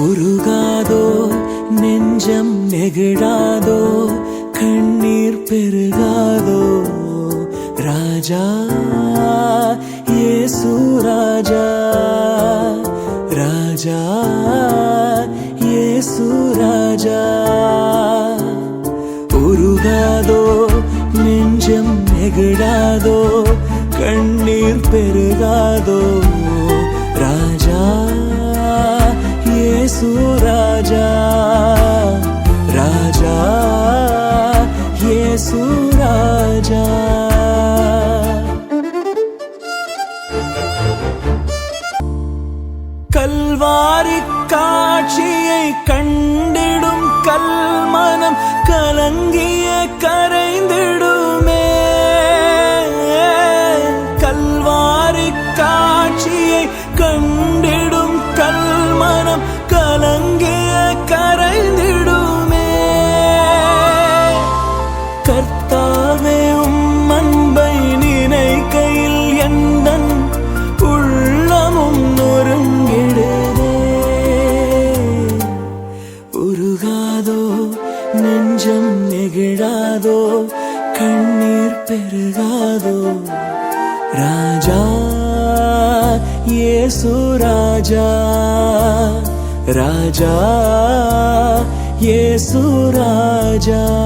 உருகாதோ நெஞ்சம் நெகிழாதோ கண்ணீர் பெருகாதோ ராஜா இயேசு ராஜா ராஜா இயேசு ராஜா உருகாதோ நெஞ்சம் நெகிழாதோ இயேசு ராஜா ராஜா இயேசு ராஜா கல்வாரி காட்சியை கண்டிடும் கல்மனம் கலங்கிய கல் நெஞ்சம் கண்ணீர் பெருகாதோ. ராஜா இயேசு ராஜா. ராஜா இயேசு ராஜா.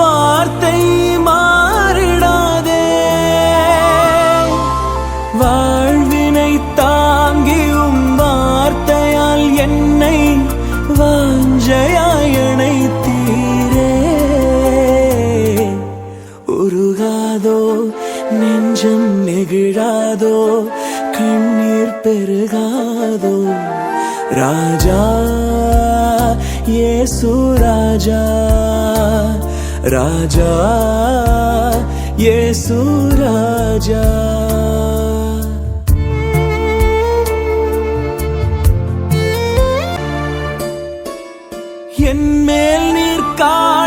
வார்த்தை மாறிடாதே. வாழ்வினை தாங்கியும் வார்த்தையால் என்னை வாஞ்சையாயனை தீரே உருகாதோ நெஞ்சம் நெகிழாதோ கண்ணீர் பெருகாதோ. ராஜா ஏசு ராஜா ராஜா ஏசு ராஜா. என் மேல் நிற்கா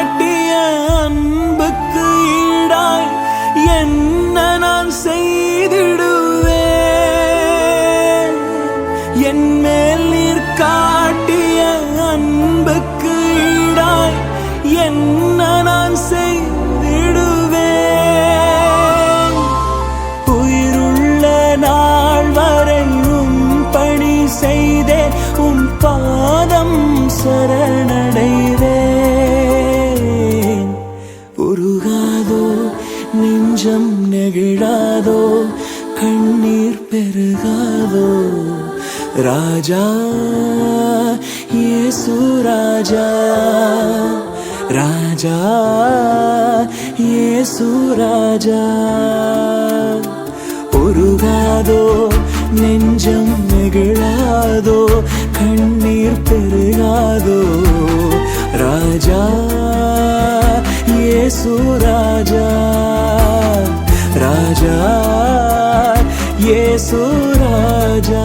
நாள் வரை உம் பணி செய்தே உம் பாதம் சரணடைவேன் உருகாதோ நெஞ்சம் நெகிழாதோ கண்ணீர் பெருகாதோ. ராஜா இயேசு ராஜா. ராஜா இயேசு ராஜா. பெருகாதோ நெஞ்சம் நெகிழாதோ? கண்ணீர் பெருகாதோ? ராஜா இயேசு ராஜா ராஜா இயேசு ராஜா.